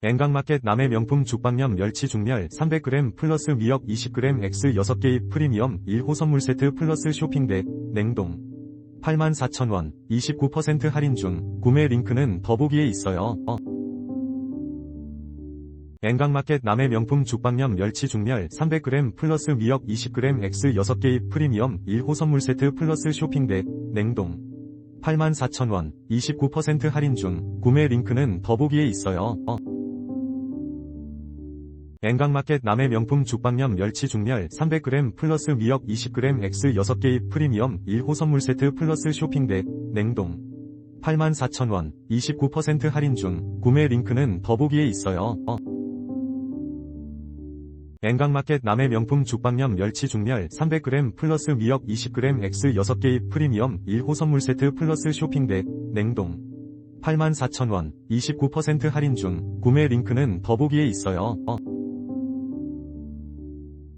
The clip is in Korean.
엔강마켓 남해 명품 죽방염 멸치 중멸 300g 플러스 미역 20g X 6개의 프리미엄 1호 선물 세트 플러스 쇼핑백 냉동 84,000원 29% 할인 중 구매 링크는 더보기에 있어요. 엔강마켓 남해 명품 죽방염 멸치 중멸 300g 플러스 미역 20g X 6개의 프리미엄 1호 선물 세트 플러스 쇼핑백 냉동 84,000원 29% 할인 중 구매 링크는 더보기에 있어요. 엔강마켓 남해 명품 죽방염 멸치 중멸 300g 플러스 미역 20g X 6개의 프리미엄 1호 선물 세트 플러스 쇼핑백 냉동 84,000원 29% 할인 중 구매 링크는 더보기에 있어요. 엔강마켓 남해 명품 죽방염 멸치 중멸 300g 플러스 미역 20g X 6개의 프리미엄 1호 선물 세트 플러스 쇼핑백 냉동 84,000원 29% 할인 중 구매 링크는 더보기에 있어요.